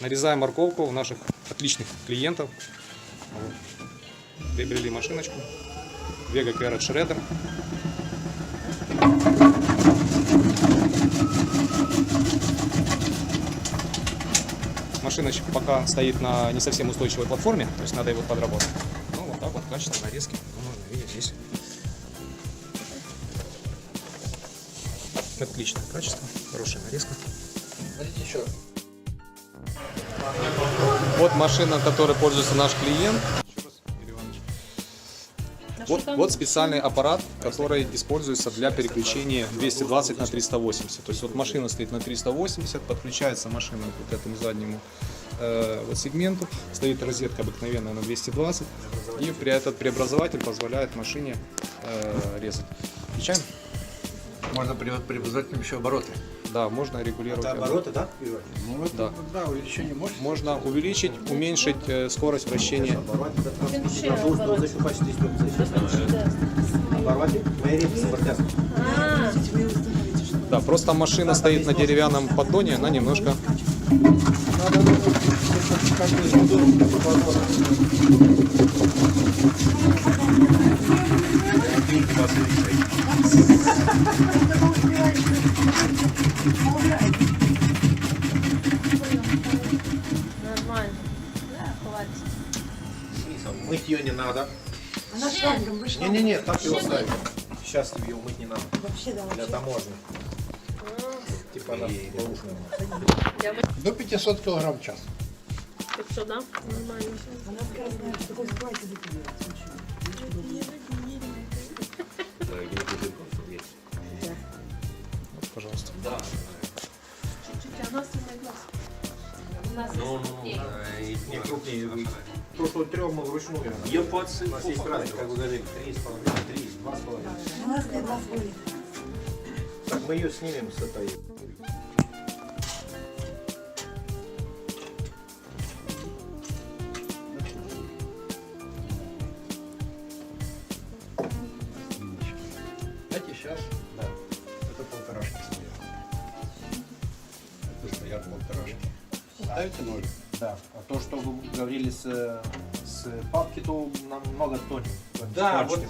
Нарезаем морковку у наших отличных клиентов. Приобрели машиночку. Vega Carrot Shredder. Машиночка пока стоит на не совсем устойчивой платформе, то есть надо его подработать. Ну, вот так вот, качество нарезки. Ну, можно видеть здесь. Отличное качество, хорошая нарезка. Смотрите еще. Вот машина, которой пользуется наш клиент. Вот, вот специальный аппарат, который используется для переключения 220 на 380. То есть вот машина стоит на 380, подключается машина к вот этому заднему э, вот сегменту, стоит розетка обыкновенная на 220, и при этот преобразователь позволяет машине э, резать. Включаем? Можно при, преобразователем еще обороты. Да, можно регулировать. Это обороты, да? Ну вот, Да. да, увеличение мощности. Можно увеличить, уменьшить э, скорость вращения. Обороты, Обороты. Да, просто машина стоит на деревянном поддоне, она немножко Нормально. Ее не надо. Она шлангом вышла. Не-не-не, так его ставим. Сейчас ее мыть не надо. Вообще, да, Для таможни. Типа она До 500 килограмм в час. так что, да? Нормально. Она сквайт или пиво. Вот, пожалуйста. Чуть-чуть, а у нас. У нас есть Не крупнее. Просто трем мы вручную. Паци, У нас есть разные, как вы говорили, три с половиной, три, два с половиной. У нас для глаз будет. Так, мы ее снимем с этой. Знаете, сейчас, да, это полторашки стоят. Это стоят полторашки. Ставите ноль. Да. А то, что вы говорили с, с папки, то намного тоньше. Да, вот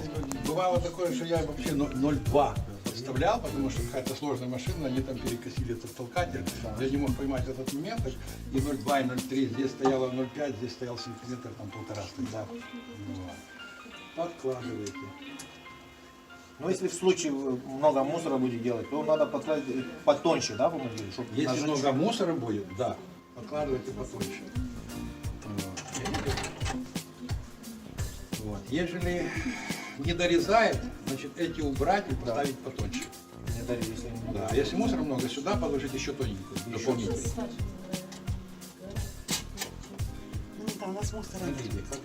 бывало такое, что я вообще но- 0,2 подставлял, потому что какая-то сложная машина, они там перекосили этот толкатель. Я не мог поймать этот момент. И 0,2, и 0,3, здесь стояло 0,5, здесь стоял сантиметр, там полтора стоял. Вот. Подкладываете. Но если в случае вы много мусора будете делать, то надо подкладывать потоньше, да, помогли? Чтобы Если много мусора будет, да, подкладывайте потоньше. Вот. Ежели не дорезает, значит эти убрать и поставить потоньше. Не дарили, если не Да. Если мусора много, сюда положить еще тоненькую, дополнительную. Ну да, у нас мусора. Смотрите, как,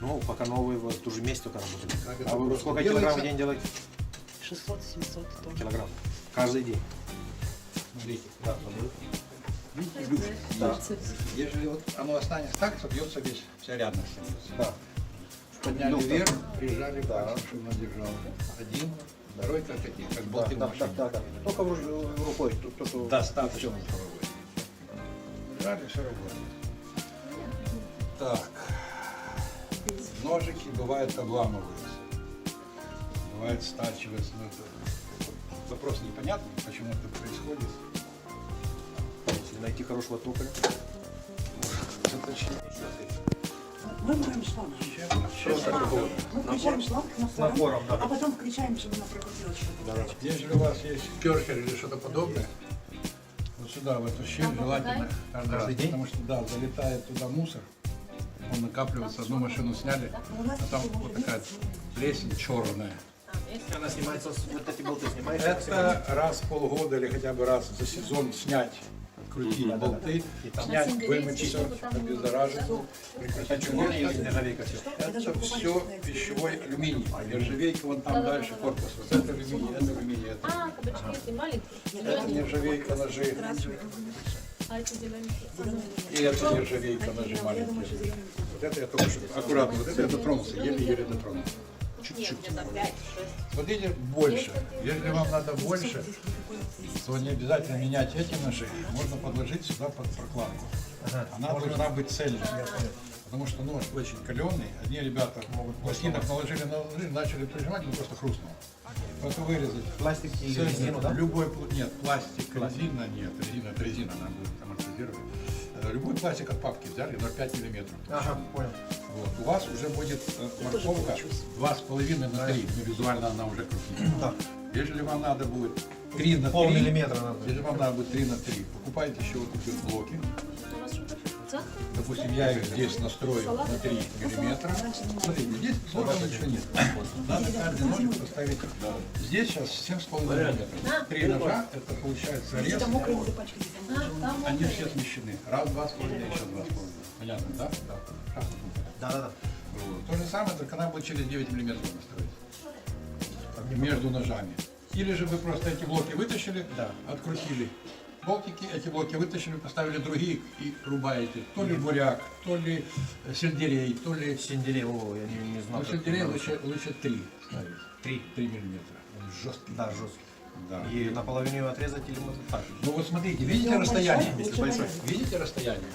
Ну, пока новые вот уже месяц только это А вы сколько делается. килограмм в день делаете? 600-700 тонн. Килограмм. Каждый день. Смотрите, Да, люфт. Да. Ежели вот оно останется так, собьется весь, вся рядность. да. Подняли Люфт. вверх, прижали Да. пальцем, чтобы он держал. Один, второй, как такие, как болты да, да, да, да. Только рукой. То, то, что Достаточно правовой. Жали, все работает. Так. Ножики бывают обламываются. Бывает стачиваются. Но это вопрос непонятный, почему это происходит. Найти хорошего токаря. Мы моем шланг. Мы включаем шланг напором, да. а потом включаем, чтобы она прокрутилась. чтобы Если у вас есть керхер или что-то подобное, вот сюда, в эту щель, желательно каждый, раз, день? потому что да, залетает туда мусор, он накапливается, одну машину сняли, а там вот такая плесень черная. Она снимается, вот эти болты снимаются. Это раз в полгода или хотя бы раз за сезон снять, крутить Да-да-да. болты, И там- снять, На вымыть все, там обеззаражить, Это прикрутить чугун или нержавейка все? Это все пищевой алюминий. Нержавейка вон там дальше корпус. Вот это алюминий, это алюминий, это. А, кабачки эти маленькие. Это нержавейка ножи. А. И это нержавейка ножи маленькие. Вот это я только что аккуратно, вот это я дотронулся, еле-еле дотронулся. Чуть-чуть. Эти больше. Если вам надо больше, то не обязательно менять эти ножи. Можно подложить сюда под прокладку. она должна быть цельной. Потому что нож очень каленый. Одни ребята пластинок наложили на ножи, начали прижимать, он просто хрустнул. Просто вырезать. Пластик и резину, да? Любой, пл- нет, пластик, резина нет, резина, это резина, она будет амортизировать. Э, Любой пластик от папки взяли 0,5 миллиметров. Ага, понял. Вот. У вас уже будет э, морковка 2,5 на 3, ну, визуально она уже крупнее. Да. Если вам надо будет 3 на 3, Полмиллиметра надо. если вам надо будет 3 на 3, покупайте еще вот такие вот блоки. Допустим, я их здесь настрою на 3 миллиметра. Смотрите, здесь сложного ничего нет. Надо каждый ножик поставить. Здесь сейчас 7,5 миллиметров. Три ножа, это получается рез. А, Они все смещены. Раз, два с половиной, еще два с половиной. Понятно, да? Да. Да, да, да. Вот. То же самое, только она будет через 9 миллиметров настроить. Между ножами. Или же вы просто эти блоки вытащили, открутили болтики, эти блоки вытащили, поставили другие и рубаете. То ли буряк, то ли э, сельдерей, то ли... Синделей, о, я не, не знал. Ну, сельдерей надо. лучше, лучше 3 ставить. Три. 3 миллиметра. Он жесткий. Да, жесткий. Да. И наполовину ее отрезать или можно так? Ну вот смотрите, видите расстояние? Если большой. Видите расстояние?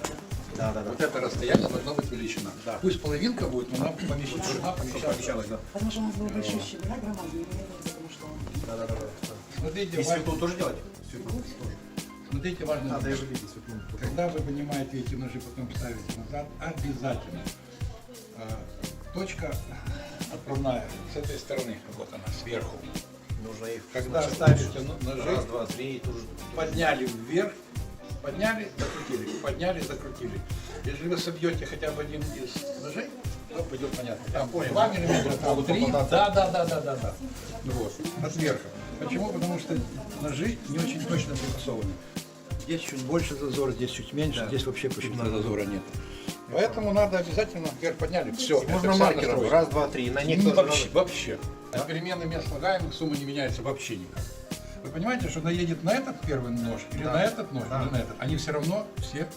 Да, да, да. Вот это расстояние должно быть величина. Пусть половинка будет, но она помещена, должна. Помещалось, да. Потому что у нас был большущий буряк громадный, потому что он Да, да, да. да. Смотрите, И светлую тоже делать? Светлую тоже. смотрите важно. Надо я же видеть светлую. Когда вы понимаете эти ножи, потом ставите назад, обязательно. э, точка отправная с этой стороны, вот она, сверху. Нужно их Когда ставите ножи, Раз, два, три, подняли вверх, подняли, закрутили, подняли, закрутили. Если вы собьете хотя бы один из ножей, то пойдет понятно. Там понял. 2 миллиметра, там Могут 3, попадаться. да, да, да, да, да, да. Ну Вот, от верха. Почему? Потому что ножи не очень точно припасованы. Здесь чуть больше зазор, здесь чуть меньше, здесь вообще почти зазора нет. Поэтому надо обязательно вверх подняли. Все, Можно маркером. Раз, два, три. На них вообще, вообще. От перемены мест слагаемых сумма не меняется вообще никак. Вы понимаете, что наедет на этот первый нож, или Да. на этот нож, Да. или на этот. Они все равно все,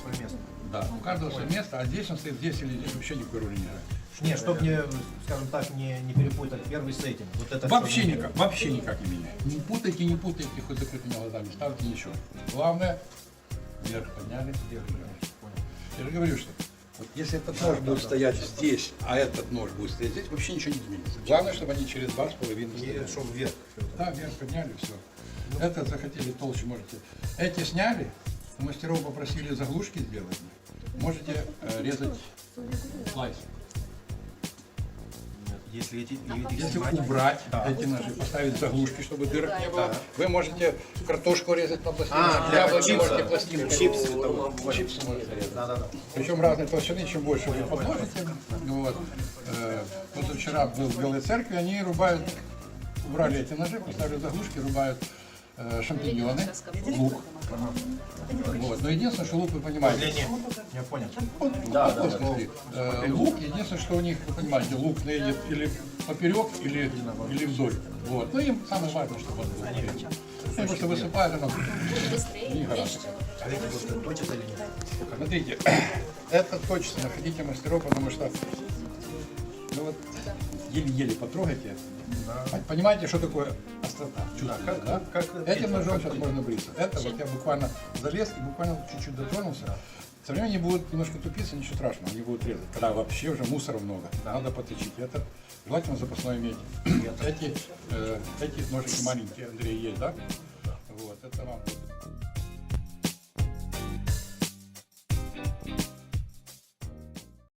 свое место. да, у каждого свое место, а здесь он стоит здесь или здесь, вообще никакой роли не играет. Нет, чтобы не, скажем так, не, не перепутать первый с этим. Вот это Вообще никак, вообще никак не меняет. Не путайте, не путайте, хоть закрытыми глазами, ставьте ничего. Главное, вверх подняли, вверх подняли. Я же говорю, что вот если этот нож будет стоять здесь, а этот нож будет стоять здесь, вообще ничего не изменится. Главное, чтобы они через два с половиной И стояли. чтобы вверх. Да, вверх подняли, все. Это захотели толще, можете. Эти сняли, у мастеров попросили заглушки сделать. Можете э, резать слайс. Если эти, и эти Если снимать, убрать Да. эти ножи, поставить заглушки, чтобы дырок не было, вы можете картошку резать на пластинку, А, яблоки чипсы. можете пластинку. Чипсы там. Чипсы можете резать. Да, да, да. Причем разной толщины, чем больше вы подложите. Вот. Э, Позавчера был в Белой церкви, они рубают, убрали эти ножи, поставили заглушки, рубают шампиньоны, лук. Вот. Но единственное, что лук, вы понимаете. Я понял. да, да, лук, единственное, что у них, вы понимаете, лук наедет или поперек, или, или вдоль. Вот. Ну им самое важное, чтобы он был. Они просто высыпают, оно? Смотрите, это точно, находите мастеров, потому что ну вот еле-еле потрогайте. А Понимаете, что такое острота? Чувствуете, да? как Этим ножом сейчас можно бриться. Это вот я буквально залез и буквально чуть-чуть дотронулся. Со временем они будут немножко тупиться, ничего страшного, они будут резать. Когда вообще уже мусора много, надо поточить. Это желательно запасное иметь. Эти, э, эти ножики маленькие, Андрей, есть, да? Вот, это вам